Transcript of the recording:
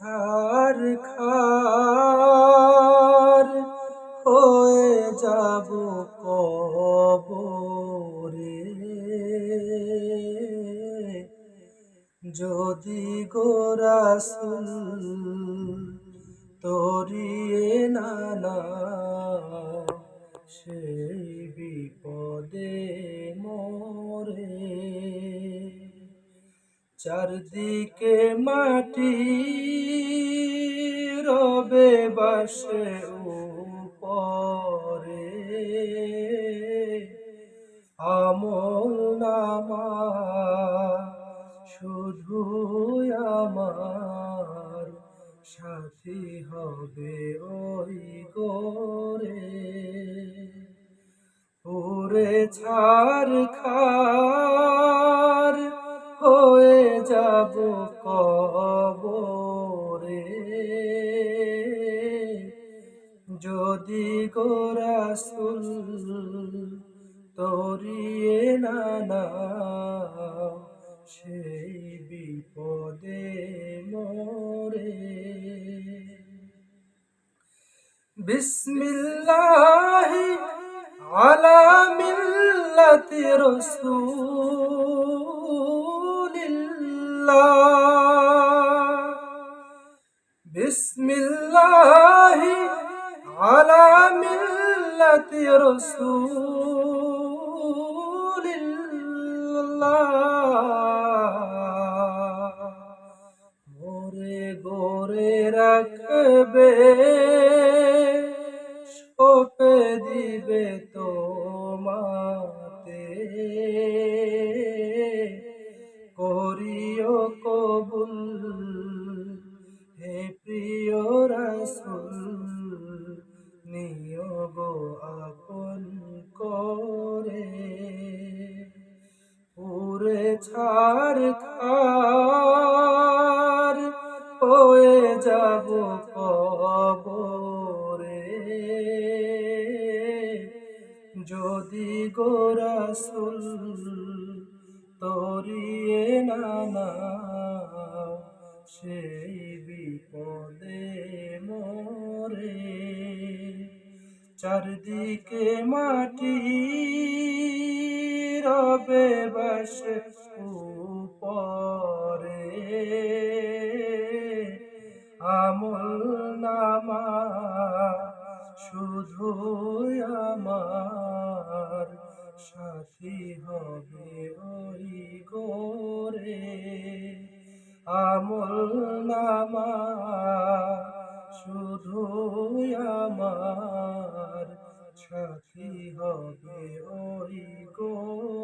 ছার খার হয়ে যাব কবরে। যদি গোরাসুল তরিয়ে নানা সেই বিপদে মোরে। চারদিকে মাটি রবে বাসে উপরে। আমল নামা শুধু আমার সাথী হবে ওই গোরে। পুরে ছাড় খার যদি গোরাসুল তরিয়ে নানা সেই বিপদে মোরে। বিসমিল্লাহি আলা মিল্লাতি রাসূলিল্লাহ। বিসমিল্লাহি আলা মিল্লাতি রাসূলিল্লাহ মোরে গোরে রাখবে সোপে দিবে তোমাতে ছাড় খার, হয়ে যাব কবরে। যদি গোরাসুল তরিয়ে নানা সেই বিপদে মোরে। চারদিকে মাটি, রবে বাস উপরে। আমল নামা শুধু আমার সাথী হবে ওই গোরে। আমল নামা শুধু আমার সাথী হবে ওই গো